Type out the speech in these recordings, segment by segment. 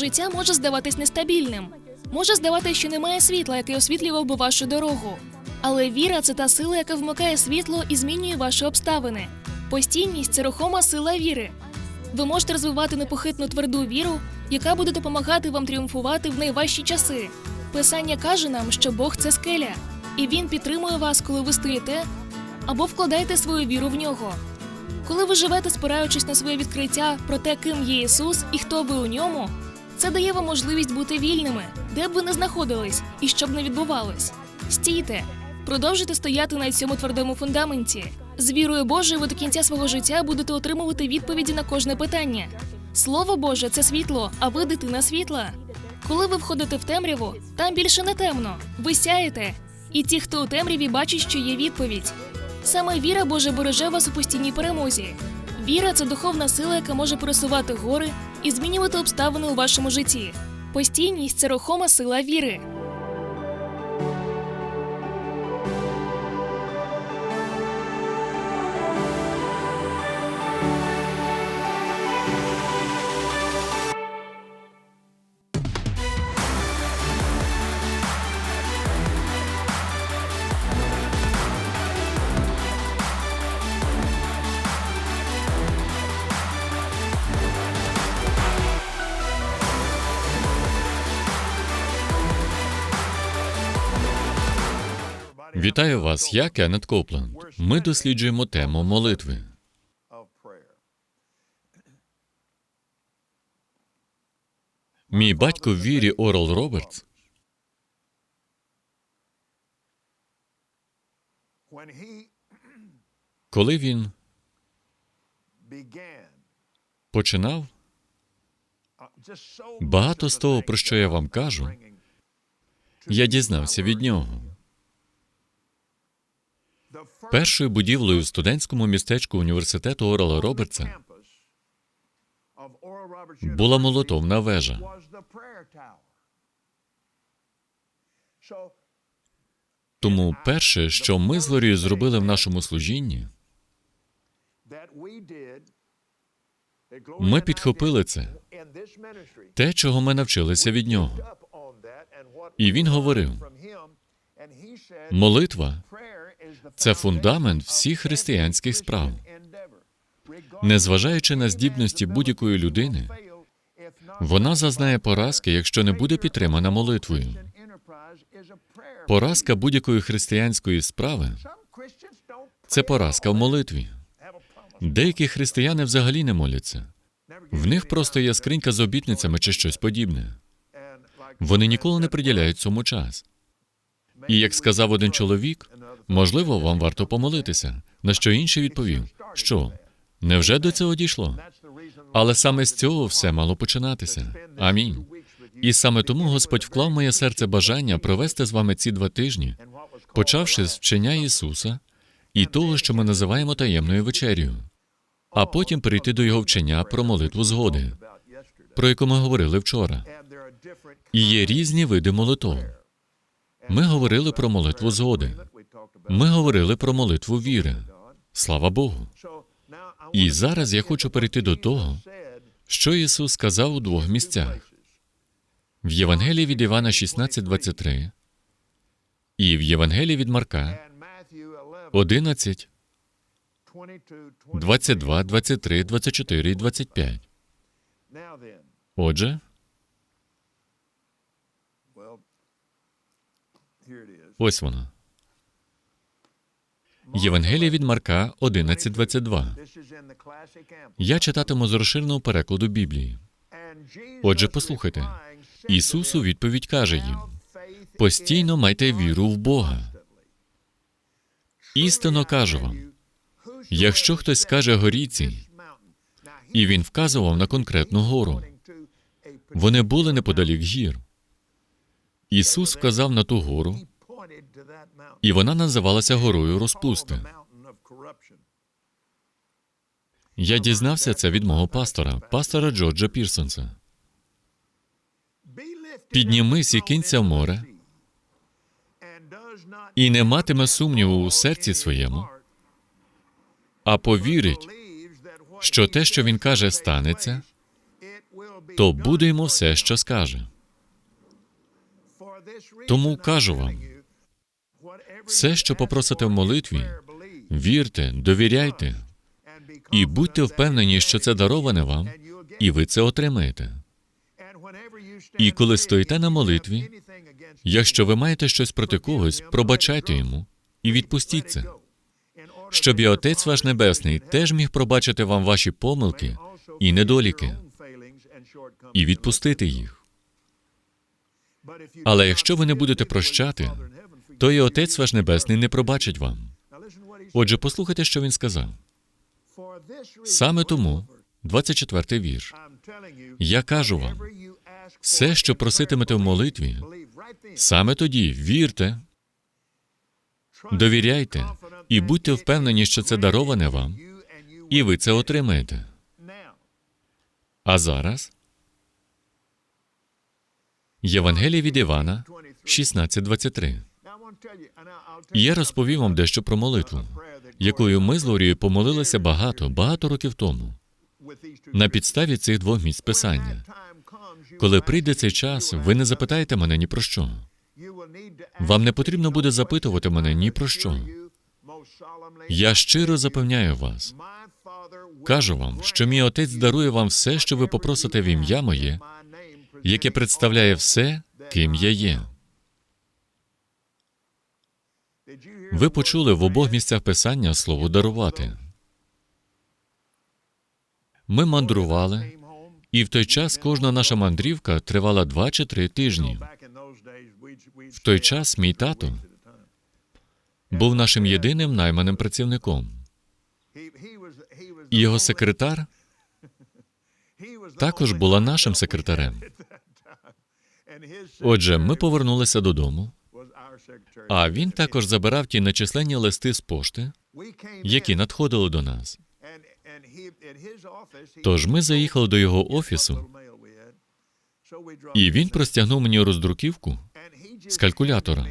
Життя може здаватись нестабільним. Може здаватись, що немає світла, яке освітлював би вашу дорогу. Але віра це та сила, яка вмикає світло і змінює ваші обставини. Постійність це рухома сила віри. Ви можете розвивати непохитну тверду віру, яка буде допомагати вам тріумфувати в найважчі часи. Писання каже нам, що Бог це скеля, і Він підтримує вас, коли ви стоїте або вкладаєте свою віру в нього. Коли ви живете, спираючись на своє відкриття про те, ким є Ісус і хто ви у ньому, це дає вам можливість бути вільними, де б ви не знаходились і що б не відбувалось. Стійте, продовжуйте стояти на цьому твердому фундаменті. З вірою Божою ви до кінця свого життя будете отримувати відповіді на кожне питання. Слово Боже це світло, а ви дитина світла. Коли ви входите в темряву, там більше не темно. Ви сяєте. І ті, хто у темряві, бачать, що є відповідь. Саме віра Божа береже вас у постійній перемозі. Віра це духовна сила, яка може пересувати гори і змінювати обставини у вашому житті. Постійність це рухома сила віри. Вітаю вас, я Кеннет Копленд. Ми досліджуємо тему молитви. Мій батько вірі Орел Робертс коли він починав, багато з того, про що я вам кажу, я дізнався від нього. Першою будівлею в студентському містечку університету Орела Робертса була молотовна вежа. Тому перше, що ми з Лорією зробили в нашому служінні, ми підхопили це, те, чого ми навчилися від нього. І він говорив: молитва це фундамент всіх християнських справ. Незважаючи на здібності будь-якої людини, вона зазнає поразки, якщо не буде підтримана молитвою. Поразка будь-якої християнської справи це поразка в молитві. Деякі християни взагалі не моляться. В них просто є скринька з обітницями чи щось подібне. Вони ніколи не приділяють цьому час. І як сказав один чоловік, можливо, вам варто помолитися. На що інший відповів: що невже до цього дійшло? Але саме з цього все мало починатися. Амінь. І саме тому Господь вклав моє серце бажання провести з вами ці два тижні, почавши з вчення Ісуса і того, що ми називаємо таємною вечерю, а потім перейти до його вчення про молитву згоди, про яку ми говорили вчора. І є різні види молитов. Ми говорили про молитву згоди. Ми говорили про молитву віри. Слава Богу. І зараз я хочу перейти до того, що Ісус сказав у двох місцях: в Євангелії від Івана 16:23 і в Євангелії від Марка 11, 11, 22, 22, 23, 24 і 25. Отже, ось воно. Євангелія від Марка 11.22. This is in the classic amp. Я читатиму з розширеного перекладу Біблії. Отже, послухайте. Ісус у відповідь каже їм: постійно майте віру в Бога. Істинно кажу вам, якщо хтось скаже горіці, і він вказував на конкретну гору, вони були неподалік гір. Ісус вказав на ту гору, і вона називалася горою розпусти. Я дізнався це від мого пастора, пастора Джорджа Пірсонса. І up в море, і не матиме сумніву у серці своєму, а повірить, що те, що він каже, станеться, то буде йому все, що скаже. Тому кажу вам, все, що попросите в молитві, Вірте, довіряйте і будьте впевнені, що це дароване вам, і ви це отримаєте. І коли стоїте на молитві, Якщо ви маєте щось проти когось, пробачайте йому і відпустіть це, щоб і Отець ваш Небесний теж міг пробачити вам ваші помилки і недоліки і відпустити їх. Але якщо ви не будете прощати, то і Отець ваш Небесний не пробачить вам. Отже, послухайте, що він сказав. Саме тому, 24-й вірш. я кажу вам, Все, що проситимете в молитві, саме тоді вірте, довіряйте і будьте впевнені, що це дароване вам, і ви це отримаєте. А зараз Євангеліє від Івана 16.23. Я розповім вам дещо про молитву, якою ми з Лорією помолилися багато, багато років тому, на підставі цих двох місць писання. Коли прийде цей час, ви не запитаєте мене ні про що. Вам не потрібно буде запитувати мене ні про що. Я щиро запевняю вас, кажу вам, що мій отець дарує вам все, що ви попросите в ім'я моє, яке представляє все, ким я є. Ви почули в обох місцях писання слово дарувати. Ми мандрували, і в той час кожна наша мандрівка тривала два чи три тижні. В той час мій тато Був нашим єдиним найманим працівником. Його секретар також була нашим секретарем. Отже, ми повернулися додому, а він також забирав ті нечисленні листи з пошти, які надходили до нас. Тож ми заїхали до його офісу, І він простягнув мені роздруківку з калькулятора.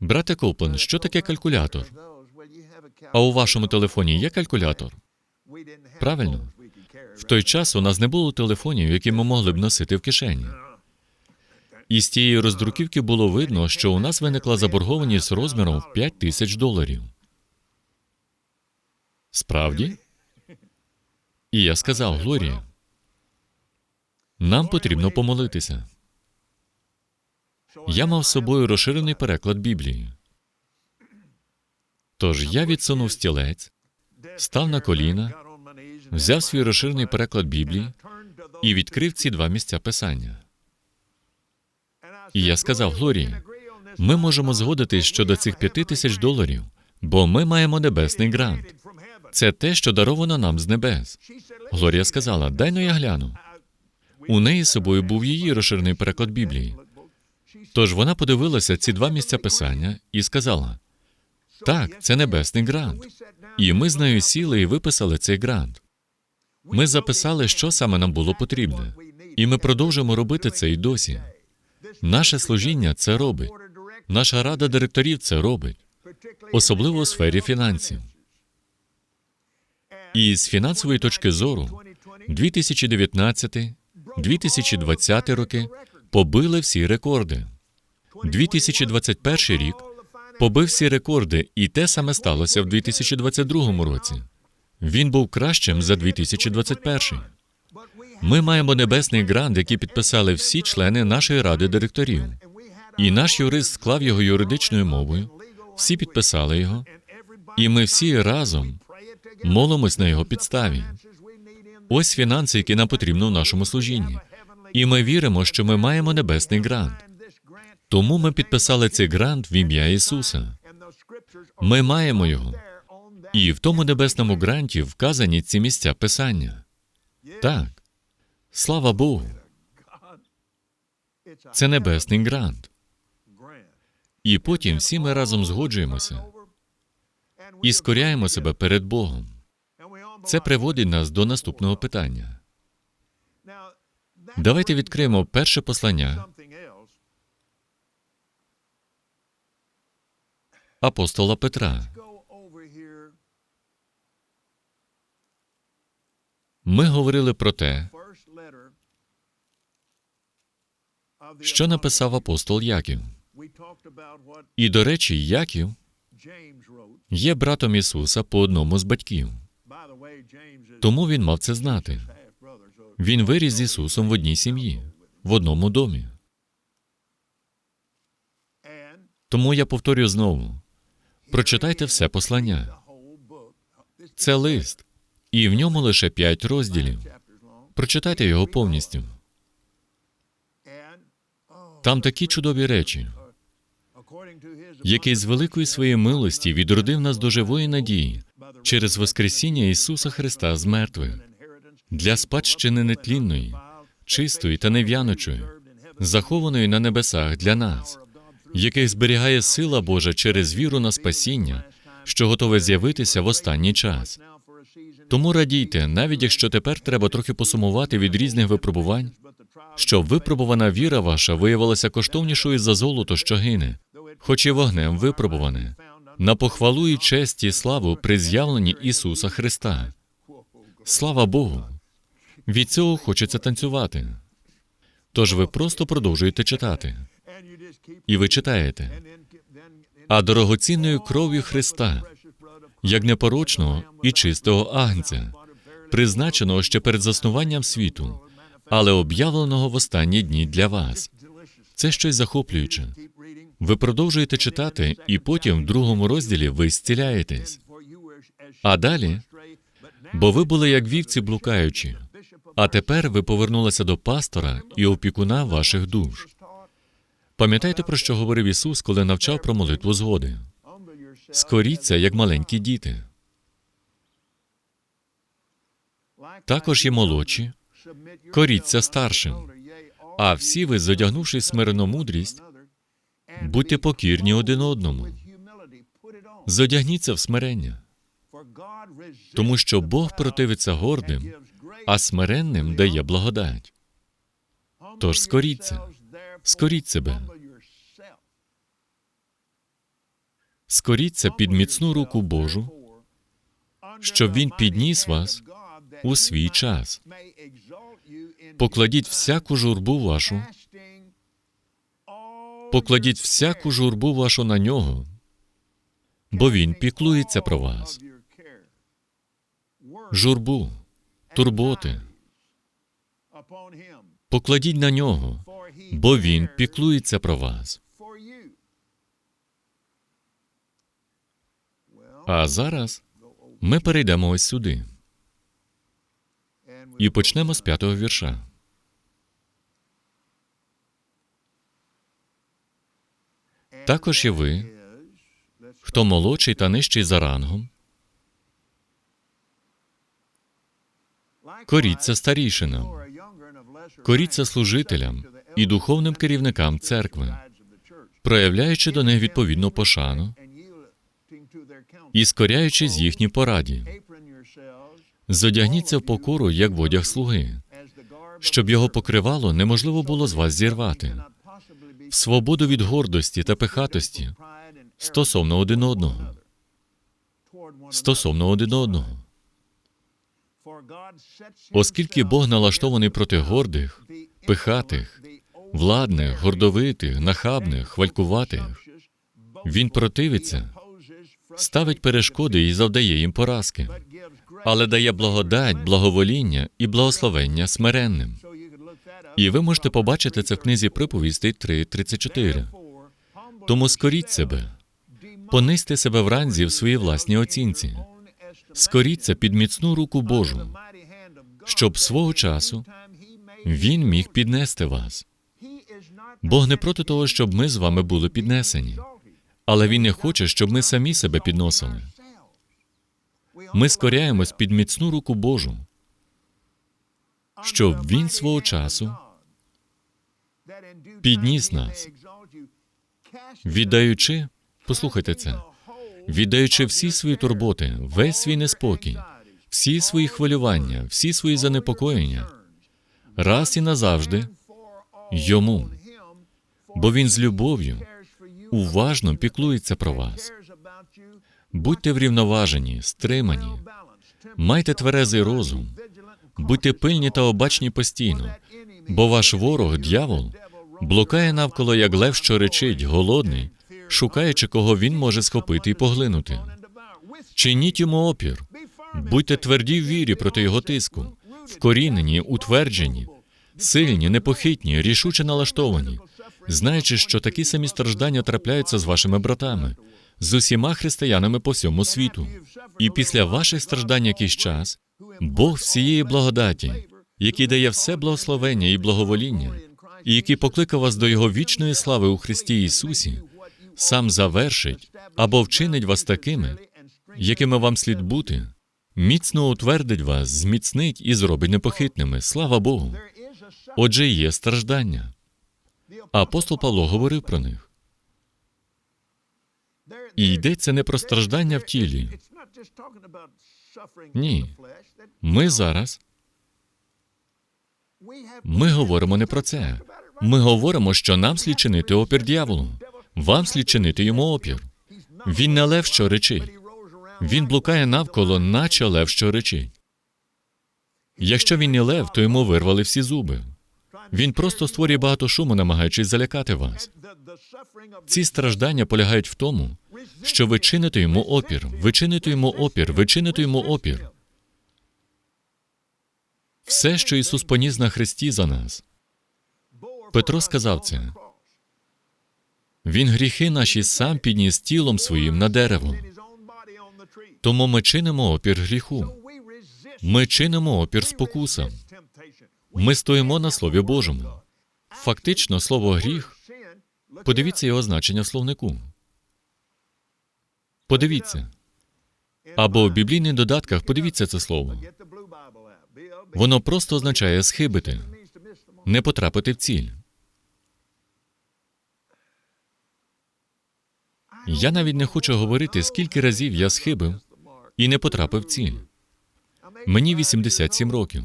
Брате Коплен, що таке калькулятор? А у вашому телефоні є калькулятор? Правильно. В той час у нас не було телефонів, які ми могли б носити в кишені. І з тієї роздруківки було видно, що у нас виникла заборгованість розміром в 5 тисяч доларів. Справді? І я сказав, Глорія, нам потрібно помолитися. Я мав з собою розширений переклад Біблії. Тож я відсунув стілець, став на коліна, взяв свій розширений переклад Біблії і відкрив ці два місця писання. І я сказав Глорії, ми можемо згодитись щодо цих п'яти тисяч доларів. бо ми маємо небесний грант. Це те, що даровано нам з небес. Глорія сказала: Дай но я гляну. У неї з собою був її розширений переклад Біблії. Тож вона подивилася ці два місця писання і сказала: Так, це небесний грант. І ми з нею сіли і виписали цей грант. Ми записали, що саме нам було потрібне, і ми продовжуємо робити це і досі. Наше служіння це робить. Наша рада директорів це робить, особливо у сфері фінансів. І з фінансової точки зору, 2019-2020 роки побили всі рекорди. 2021 рік побив всі рекорди, і те саме сталося в 2022 році. Він був кращим за 2021. Ми маємо небесний грант, який підписали всі члени нашої ради директорів. І наш юрист склав його юридичною мовою, всі підписали його, і ми всі разом молимось на його підставі. Ось фінанси, які нам потрібно в нашому служінні. І ми віримо, що ми маємо небесний грант. Тому ми підписали цей грант в ім'я Ісуса. Ми маємо його. І в тому небесному гранті вказані ці місця писання. Так, слава Богу, це небесний грант. І потім всі ми разом згоджуємося і скоряємо себе перед Богом. Це приводить нас до наступного питання. Давайте відкриємо перше послання апостола Петра. Ми говорили про те, що написав апостол Яків. І, до речі, Яків є братом Ісуса по одному з батьків. Тому він мав це знати. Він виріс з Ісусом в одній сім'ї, в одному домі. Тому я повторюю знову: прочитайте все послання. Це лист, і в ньому лише п'ять розділів. Прочитайте його повністю. Там такі чудові речі, який з великої своєї милості відродив нас до живої надії через Воскресіння Ісуса Христа з мертвих для спадщини нетлінної, чистої та нев'яночої, захованої на небесах для нас, яких зберігає сила Божа через віру на спасіння, що готове з'явитися в останній час. Тому радійте, навіть якщо тепер треба трохи посумувати від різних випробувань, щоб випробувана віра ваша виявилася коштовнішою за золото, що гине, хоч і вогнем випробуване, на похвалу і честь і славу при з'явленні Ісуса Христа. Слава Богу! Від цього хочеться танцювати. Тож ви просто продовжуєте читати. І ви читаєте. А дорогоцінною кров'ю Христа, як непорочного і чистого агнця, призначеного ще перед заснуванням світу, але об'явленого в останні дні для вас. Це щось захоплююче. Ви продовжуєте читати, і потім в другому розділі ви зціляєтесь. А далі, бо ви були як вівці блукаючі, а тепер ви повернулися до пастора і опікуна ваших душ. Пам'ятаєте, про що говорив Ісус, коли навчав про молитву згоди? Скоріться, як маленькі діти. Також і молодші, коріться старшим. А всі ви, зодягнувши смирену мудрість, будьте покірні один одному. Зодягніться в смирення, тому що Бог противиться гордим, а смиренним дає благодать. Тож скоріться, скоріть себе, скоріться під міцну руку Божу, щоб Він підніс вас у свій час. Покладіть всяку журбу вашу, покладіть всяку журбу вашу на нього, бо він піклується про вас. Журбу, турботи. Покладіть на нього, бо він піклується про вас. А зараз ми перейдемо ось сюди і почнемо з п'ятого вірша. Також і ви, хто молодший та нижчий за рангом, коріться старішинам, коріться служителям і духовним керівникам церкви, проявляючи до них відповідну пошану і скоряючись їхній пораді. Зодягніться в покору, як в одяг слуги, щоб його покривало неможливо було з вас зірвати, в свободу від гордості та пихатості стосовно один одного. Стосовно один одного. Оскільки Бог налаштований проти гордих, пихатих, владних, гордовитих, нахабних, хвалькуватих, він противиться, ставить перешкоди і завдає їм поразки, але дає благодать, благовоління і благословення смиренним. І ви можете побачити це в книзі приповістей 3.34. Тому скоріть себе, понизьте себе вранці в своїй власній оцінці, скоріться під міцну руку Божу, щоб свого часу він міг піднести вас. Бог не проти того, щоб ми з вами були піднесені, але Він не хоче, щоб ми самі себе підносили. Ми скоряємось під міцну руку Божу, щоб Він свого часу підніс нас, віддаючи, послухайте це, віддаючи всі свої турботи, весь свій неспокій, всі свої хвилювання, всі свої занепокоєння, раз і назавжди йому, бо він з любов'ю уважно піклується про вас. Будьте врівноважені, стримані, майте тверезий розум, будьте пильні та обачні постійно, бо ваш ворог, дьявол, блукає навколо як лев, що речить, голодний, шукаючи, кого він може схопити і поглинути. Чиніть йому опір, будьте тверді в вірі проти його тиску, вкорінені, утверджені, сильні, непохитні, рішуче налаштовані, знаючи, що такі самі страждання трапляються з вашими братами, з усіма християнами по всьому світу. І після ваших страждань якийсь час Бог всієї благодаті, який дає все благословення і благовоління, і який покликав вас до Його вічної слави у Христі Ісусі, сам завершить або вчинить вас такими, якими вам слід бути, міцно утвердить вас, зміцнить і зробить непохитними. Слава Богу! Отже, є страждання. Апостол Павло говорив про них. І йдеться не про страждання в тілі. Ні. Ми зараз ми говоримо не про це. Ми говоримо, що нам слід чинити опір дьяволу. Вам слід чинити йому опір. Він не лев, що речить. Він блукає навколо, наче лев, що речить. Якщо він не лев, то йому вирвали всі зуби. Він просто створює багато шуму, намагаючись залякати вас. Ці страждання полягають в тому, що ви чините йому опір, ви чините йому опір, ви чините йому опір. Все, що Ісус поніс на Христі за нас. Петро сказав це. Він гріхи наші сам підніс тілом своїм на дерево. Тому ми чинимо опір гріху. Ми чинимо опір спокусам. Ми стоїмо на Слові Божому. Фактично, слово гріх. Подивіться його значення в словнику. Подивіться. Або в біблійних додатках подивіться це слово. Воно просто означає схибити, не потрапити в ціль. Я навіть не хочу говорити, скільки разів я схибив і не потрапив в ціль. Мені 87 років.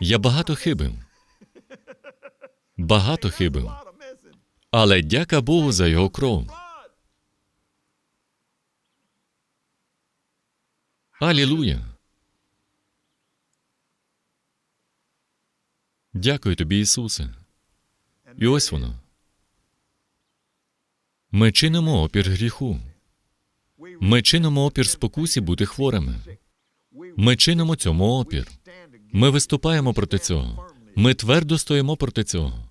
Я багато хибив. Багато хибив. Але дяка Богу за його кров. Алілуя. Дякую тобі, Ісусе. І ось воно. Ми чинимо опір гріху. Ми чинимо опір спокусі бути хворими. Ми чинимо цьому опір. Ми виступаємо проти цього. Ми твердо стоїмо проти цього.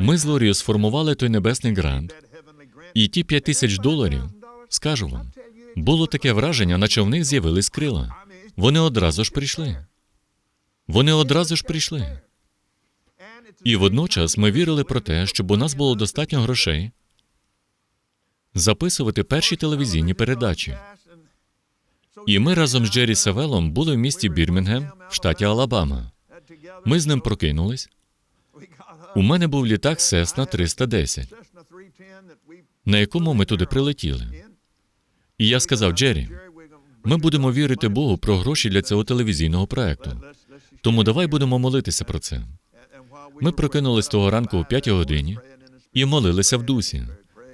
Ми з Лорією сформували той небесний грант, і ті п'ять тисяч доларів, скажу вам, було таке враження, наче в них з'явились крила. Вони одразу ж прийшли. Вони одразу ж прийшли. І водночас ми вірили про те, щоб у нас було достатньо грошей записувати перші телевізійні передачі. І ми разом з Джері Савелом були в місті Бірмінгем, в штаті Алабама. Ми з ним прокинулись. У мене був літак Cessna 310, на якому ми туди прилетіли. І я сказав Джері, ми будемо вірити Богу про гроші для цього телевізійного проекту. Тому давай будемо молитися про це. Ми прокинулись того ранку о п'ятій годині і молилися в дусі.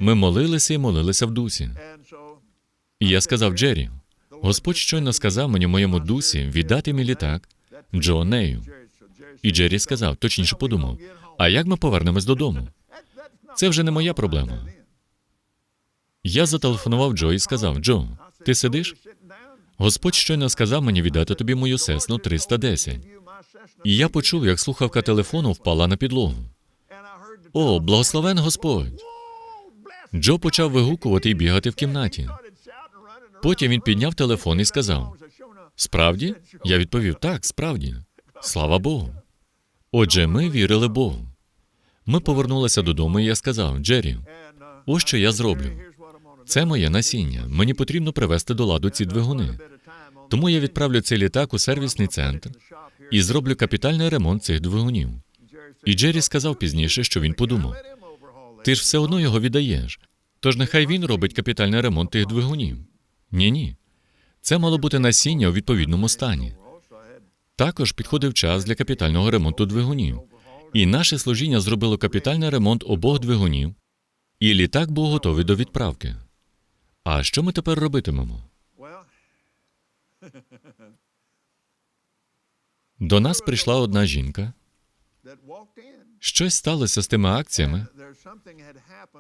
Ми молилися і молилися в дусі. І я сказав Джері, Господь щойно сказав мені моєму дусі віддати мій літак Джо Нею. І Джері сказав, точніше подумав, а як ми повернемось додому? Це вже не моя проблема. Я зателефонував Джо і сказав: Джо, ти сидиш? Господь щойно сказав мені віддати тобі мою сесну 310. І я почув, як слухавка телефону впала на підлогу. О, благословен Господь! Джо почав вигукувати і бігати в кімнаті. Потім він підняв телефон і сказав: Справді? Я відповів: так, справді. Слава Богу. Отже, ми вірили Богу. Ми повернулися додому, і я сказав: Джері, ось що я зроблю. Це моє насіння. Мені потрібно привести до ладу ці двигуни. Тому я відправлю цей літак у сервісний центр і зроблю капітальний ремонт цих двигунів. І Джері сказав пізніше, що він подумав: ти ж все одно його віддаєш. Тож нехай він робить капітальний ремонт тих двигунів. Ні, ні. Це мало бути насіння у відповідному стані. Також підходив час для капітального ремонту двигунів. І наше служіння зробило капітальний ремонт обох двигунів, і літак був готовий до відправки. А що ми тепер робитимемо? До нас прийшла одна жінка. Щось сталося з тими акціями,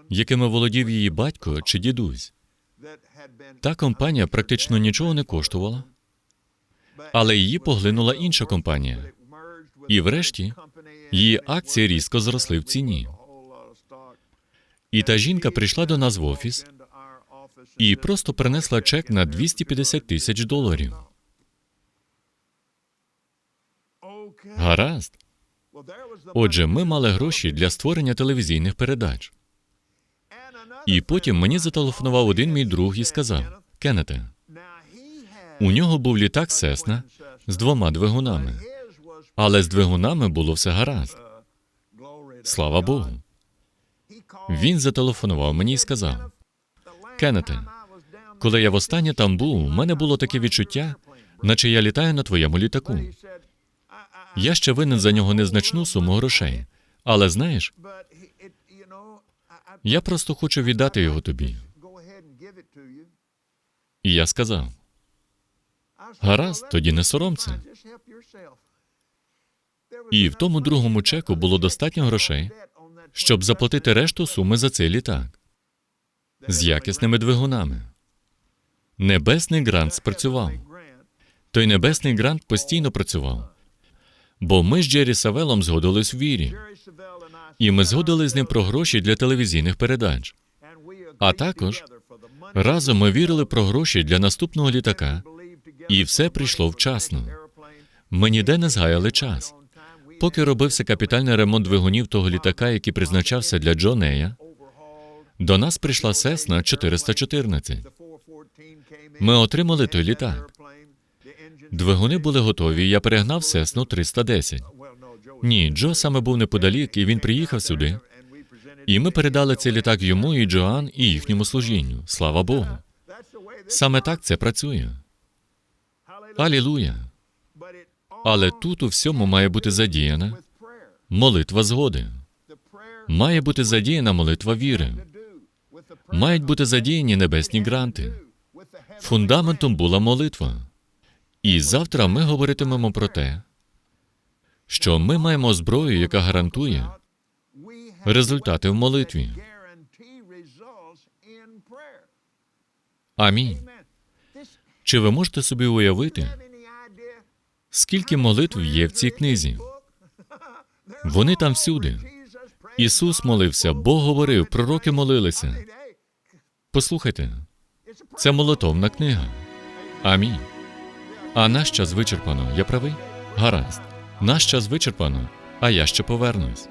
якими володів її батько чи дідусь. Та компанія практично нічого не коштувала, але її поглинула інша компанія. І врешті її акції різко зросли в ціні. І та жінка прийшла до нас в офіс і просто принесла чек на 250 тисяч доларів. Гаразд. Отже, ми мали гроші для створення телевізійних передач. І потім мені зателефонував один мій друг і сказав: Кеннете, у нього був літак Сесна з двома двигунами, але з двигунами було все гаразд. Слава Богу. Він зателефонував мені і сказав: Кеннете, коли я востаннє там був, у мене було таке відчуття, наче я літаю на твоєму літаку. Я ще винен за нього незначну суму грошей. Але знаєш, я просто хочу віддати його тобі. І я сказав: гаразд, тоді не соромся. І в тому другому чеку було достатньо грошей, щоб заплатити решту суми за цей літак з якісними двигунами. Небесний грант спрацював. Той небесний грант постійно працював. Бо ми з Джері Савелом згодились в вірі, і ми згодили з ним про гроші для телевізійних передач. А також Разом ми вірили про гроші для наступного літака, і все прийшло вчасно. Ми ніде не згаяли час. Поки робився капітальний ремонт двигунів того літака, який призначався для Джо Нея, до нас прийшла Сесна 414. Ми отримали той літак. Двигуни були готові, я перегнав Сесну 310. Ні, Джо саме був неподалік, і він приїхав сюди. І ми передали цей літак йому і Джоан і їхньому служінню. Слава Богу. Саме так це працює. Алілуя. Але тут у всьому має бути задіяна молитва згоди. Має бути задіяна молитва віри. Мають бути задіяні небесні гранти. Фундаментом була молитва. І завтра ми говоритимемо про те, що ми маємо зброю, яка гарантує результати в молитві. Амінь. Чи ви можете собі уявити, скільки молитв є в цій книзі? Вони там всюди. Ісус молився, Бог говорив, пророки молилися. Послухайте, це молитовна книга. Амінь. А наш час вичерпано. Я правий? Гаразд. Наш час вичерпано, а я ще повернусь.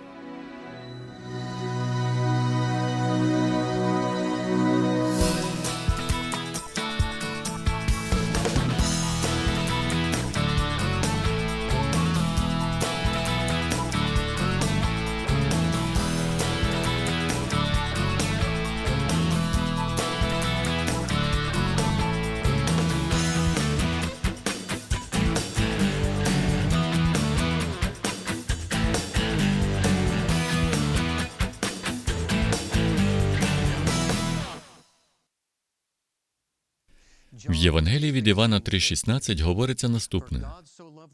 Євангелії від Івана 3,16 говориться наступне: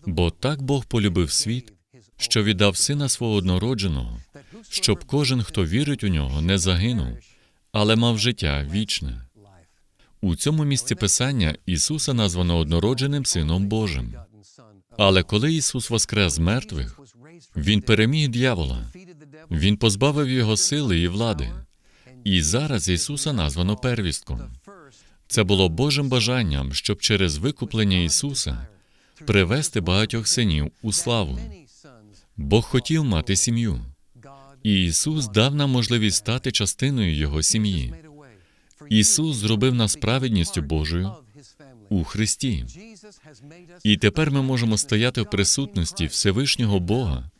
бо так Бог полюбив світ, що віддав сина свого однородженого, щоб кожен, хто вірить у нього, не загинув, але мав життя вічне. У цьому місці писання Ісуса названо однородженим Сином Божим. Але коли Ісус воскрес з мертвих, Він переміг дьявола, Він позбавив його сили і влади. І зараз Ісуса названо первістком. Це було Божим бажанням, щоб через викуплення Ісуса привести багатьох синів у славу. Бог хотів мати сім'ю, і Ісус дав нам можливість стати частиною Його сім'ї. Ісус зробив нас праведністю Божою у Христі. І тепер ми можемо стояти в присутності Всевишнього Бога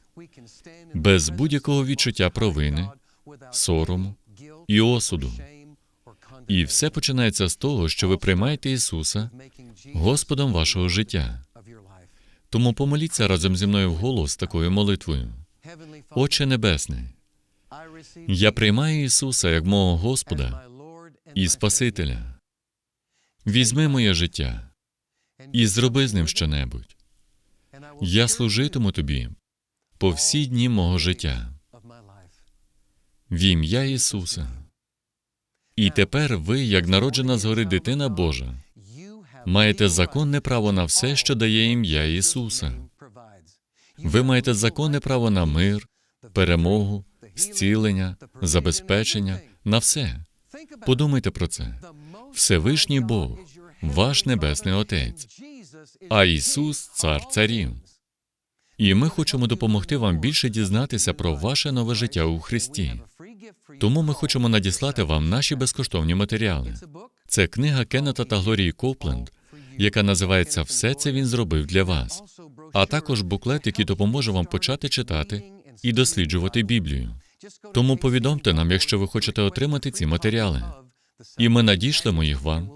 без будь-якого відчуття провини, сорому і осуду. І все починається з того, що ви приймаєте Ісуса Господом вашого життя. Тому помоліться разом зі мною вголос такою молитвою. Отче Небесний, я приймаю Ісуса як мого Господа і Спасителя. Візьми моє життя і зроби з ним щонебудь. Я служитиму тобі по всі дні мого життя в ім'я Ісуса. І тепер ви, як народжена згори дитина Божа, маєте законне право на все, що дає ім'я Ісуса. Ви маєте законне право на мир, перемогу, зцілення, забезпечення, на все. Подумайте про це. Всевишній Бог, ваш Небесний Отець, а Ісус Цар царів. І ми хочемо допомогти вам більше дізнатися про ваше нове життя у Христі. Тому ми хочемо надіслати вам наші безкоштовні матеріали. Це книга Кеннета та Глорії Копленд, яка називається Все це він зробив для вас, а також буклет, який допоможе вам почати читати і досліджувати Біблію. Тому повідомте нам, якщо ви хочете отримати ці матеріали, і ми надішлемо їх вам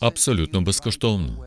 абсолютно безкоштовно.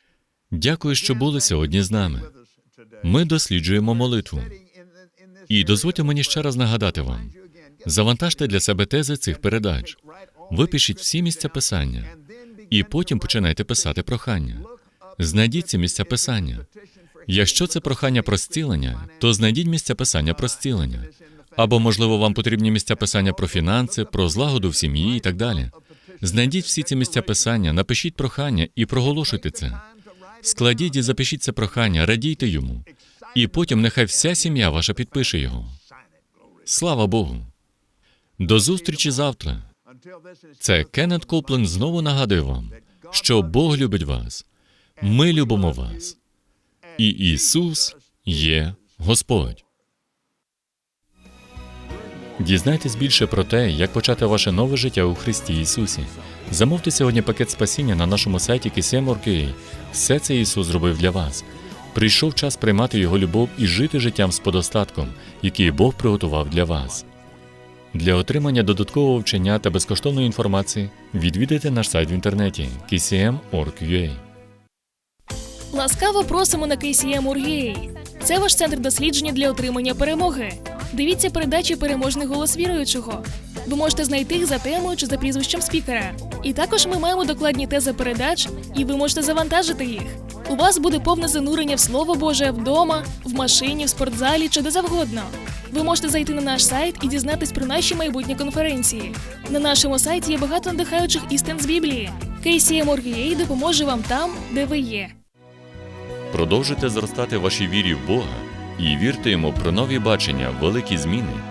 Дякую, що були сьогодні з нами. Ми досліджуємо молитву. І дозвольте мені ще раз нагадати вам: завантажте для себе тези цих передач, випишіть всі місця писання, і потім починайте писати прохання. Знайдіть ці місця писання. Якщо це прохання про зцілення, то знайдіть місця писання про зцілення. Або, можливо, вам потрібні місця писання про фінанси, про злагоду в сім'ї і так далі. Знайдіть всі ці місця писання, напишіть прохання і проголошуйте це. Складіть і запишіть це прохання, радійте йому. І потім нехай вся сім'я ваша підпише його. Слава Богу. До зустрічі завтра. Це Кеннет Коплен знову нагадує вам, що Бог любить вас. Ми любимо вас. І Ісус є Господь. Дізнайтесь більше про те, як почати ваше нове життя у Христі Ісусі. Замовте сьогодні пакет спасіння на нашому сайті KCM.org.ua. Все це Ісус зробив для вас. Прийшов час приймати Його любов і жити життям з подостатком, який Бог приготував для вас. Для отримання додаткового вчення та безкоштовної інформації відвідайте наш сайт в інтернеті kcm.org.ua. Ласкаво просимо на KCM.org.ua. Це ваш центр дослідження для отримання перемоги. Дивіться передачі Переможний голос віруючого. Ви можете знайти їх за темою чи за прізвищем спікера. І також ми маємо докладні тези передач, і ви можете завантажити їх. У вас буде повне занурення в Слово Боже вдома, в машині, в спортзалі чи де завгодно. Ви можете зайти на наш сайт і дізнатись про наші майбутні конференції. На нашому сайті є багато надихаючих істин з Біблії. KCM.org.ua допоможе вам там, де ви є. Продовжуйте зростати вашій вірі в Бога і вірте йому про нові бачення, великі зміни